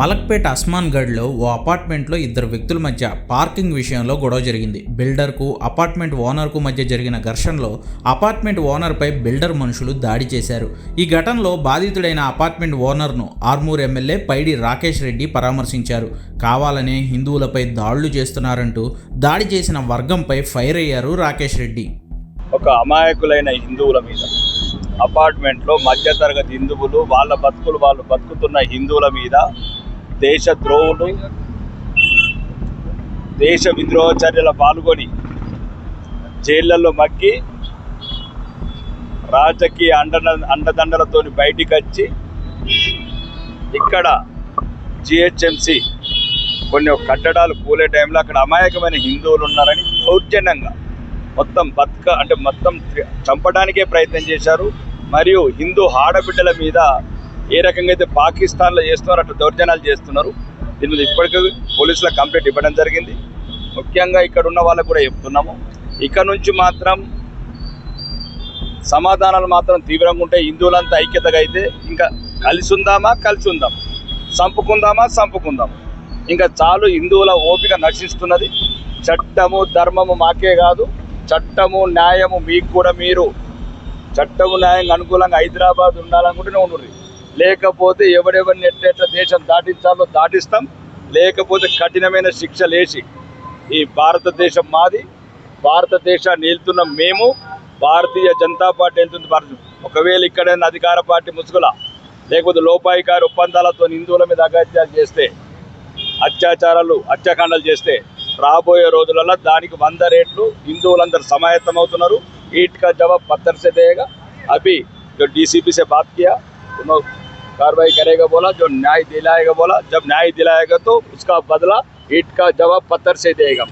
మలక్పేట అస్మాన్గఢ్లో ఓ అపార్ట్మెంట్లో ఇద్దరు వ్యక్తుల మధ్య పార్కింగ్ విషయంలో గొడవ జరిగింది. బిల్డర్కు అపార్ట్మెంట్ ఓనర్కు మధ్య జరిగిన ఘర్షణలో అపార్ట్మెంట్ ఓనర్పై బిల్డర్ మనుషులు దాడి చేశారు. ఈ ఘటనలో బాధితుడైన అపార్ట్మెంట్ ఓనర్ను ఆర్మూర్ ఎమ్మెల్యే పైడి రాకేష్ రెడ్డి పరామర్శించారు. కావాలనే హిందువులపై దాడులు చేస్తున్నారంటూ దాడి చేసిన వర్గంపై ఫైర్ అయ్యారు రాకేష్ రెడ్డి. ఒక అమాయకులైన హిందువుల మీద. అపార్ట్మెంట్లో మధ్యతరగతి హిందువులు వాళ్ళ బతుకులు వాళ్ళు బతుకుతున్న హిందువుల మీద దేశ ద్రోహులు దేశ విద్రోహ చర్యల పాల్గొని జైళ్ళలో మగ్గి రాజకీయ అండ అండదండలతో బయటికి వచ్చి ఇక్కడ జిహెచ్ఎంసి కొన్ని కట్టడాలు కూలే టైంలో అక్కడ అమాయకమైన హిందువులు ఉన్నారని దౌర్జన్యంగా మొత్తం బతుక అంటే మొత్తం చంపడానికే ప్రయత్నం చేశారు. మరియు హిందూ ఆడబిడ్డల మీద ఏ రకంగా అయితే పాకిస్తాన్లో చేస్తున్నారో అట్లా దౌర్జన్యాలు చేస్తున్నారు. దీని మీద ఇప్పటికీ పోలీసులకు కంప్లైంట్ ఇవ్వడం జరిగింది. ముఖ్యంగా ఇక్కడ ఉన్న వాళ్ళకు కూడా చెప్తున్నాము. ఇక్కడ నుంచి మాత్రం సమాధానాలు మాత్రం తీవ్రంగా ఉంటే హిందువులంతా ఐక్యతగా అయితే ఇంకా కలిసి ఉందామా కలిసి ఉందాం. చంపుకుందామా చంపుకుందాం. ఇంకా చాలు హిందువుల ఓపిక నశిస్తున్నది. చట్టము ధర్మము మాకే కాదు. చట్టము న్యాయము మీకు కూడా మీరు. చట్టము న్యాయంగా అనుకూలంగా హైదరాబాద్ ఉండాలనుకుంటేనే ఉండండి లేకపోతే ఎవరెవరిని ఎట్లెట్ల దేశం దాటించాలో దాటిస్తాం. లేకపోతే కఠినమైన శిక్ష లేచి ఈ భారతదేశం మాది. భారతదేశాన్ని వెళ్తున్న మేము. భారతీయ జనతా పార్టీ వెళ్తుంది భారత ఒకవేళ ఇక్కడైనా అధికార పార్టీ ముసుగుల లేకపోతే లోపాయికారి ఒప్పందాలతో హిందువుల మీద అగత్యాలు చేస్తే అత్యాచారాలు హత్యాకాండాలు చేస్తే రాబోయే రోజులలో దానికి వంద రేట్లు హిందువులందరూ సమాయత్తం అవుతున్నారు ఈట్కా జవాబ్ పత్తర్సే అభి డీసీపీ సే कार्रवाई करेगा बोला, जो न्याय दिलाएगा बोला, जब न्याय दिलाएगा तो उसका बदला ईट का जवाब पत्थर से देगा।